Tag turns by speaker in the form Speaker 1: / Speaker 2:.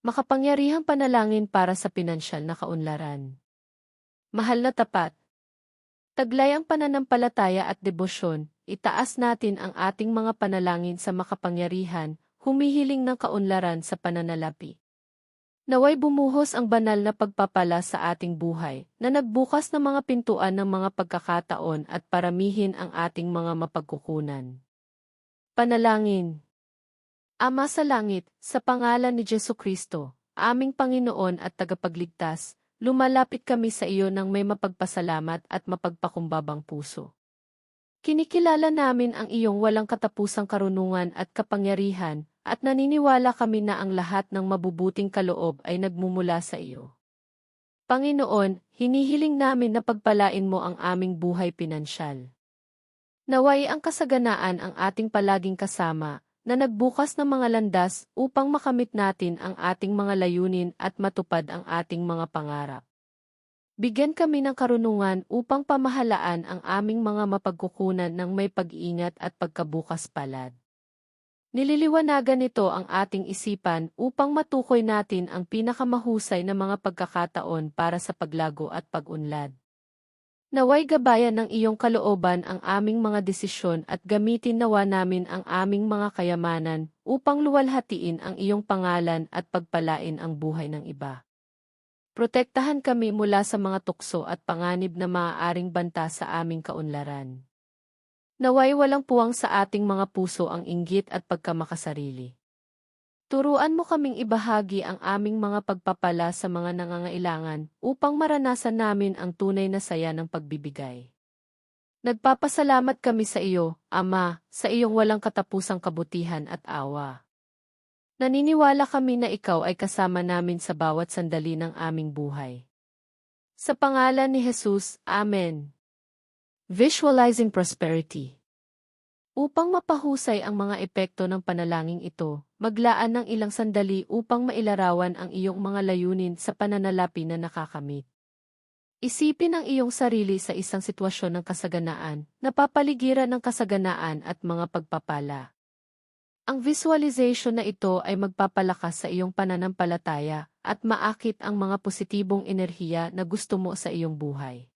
Speaker 1: Makapangyarihang panalangin para sa pinansyal na kaunlaran. Mahal na tapat. Taglay ang pananampalataya at debosyon, itaas natin ang ating mga panalangin sa makapangyarihan, humihiling ng kaunlaran sa pananalapi. Naway bumuhos ang banal na pagpapala sa ating buhay, na nagbukas ng mga pintuan ng mga pagkakataon at paramihin ang ating mga mapagkukunan. Panalangin Ama sa langit, sa pangalan ni Jesu Kristo, aming Panginoon at tagapagligtas, lumalapit kami sa iyo ng may mapagpasalamat at mapagpakumbabang puso. Kinikilala namin ang iyong walang katapusang karunungan at kapangyarihan, at naniniwala kami na ang lahat ng mabubuting kaloob ay nagmumula sa iyo. Panginoon, hinihiling namin na pagpalain mo ang aming buhay pinansyal. Naway ang kasaganaan ang ating palaging kasama, na nagbukas ng mga landas upang makamit natin ang ating mga layunin at matupad ang ating mga pangarap. Bigyan kami ng karunungan upang pamahalaan ang aming mga mapagkukunan ng may pag-iingat at pagkabukas palad. Nililiwanagan nito ang ating isipan upang matukoy natin ang pinakamahusay na mga pagkakataon para sa paglago at pag-unlad. Naway gabayan ng iyong kalooban ang aming mga desisyon at gamitin nawa namin ang aming mga kayamanan upang luwalhatiin ang iyong pangalan at pagpalain ang buhay ng iba. Protektahan kami mula sa mga tukso at panganib na maaaring banta sa aming kaunlaran. Naway walang puwang sa ating mga puso ang inggit at pagkamakasarili. Turuan mo kaming ibahagi ang aming mga pagpapala sa mga nangangailangan upang maranasan namin ang tunay na saya ng pagbibigay. Nagpapasalamat kami sa iyo, Ama, sa iyong walang katapusang kabutihan at awa. Naniniwala kami na ikaw ay kasama namin sa bawat sandali ng aming buhay. Sa pangalan ni Jesus, Amen. Visualizing Prosperity Upang mapahusay ang mga epekto ng panalangin ito, maglaan ng ilang sandali upang mailarawan ang iyong mga layunin sa pananalapi na nakakamit. Isipin ang iyong sarili sa isang sitwasyon ng kasaganaan, napapaligiran ng kasaganaan at mga pagpapala. Ang visualization na ito ay magpapalakas sa iyong pananampalataya at maakit ang mga positibong enerhiya na gusto mo sa iyong buhay.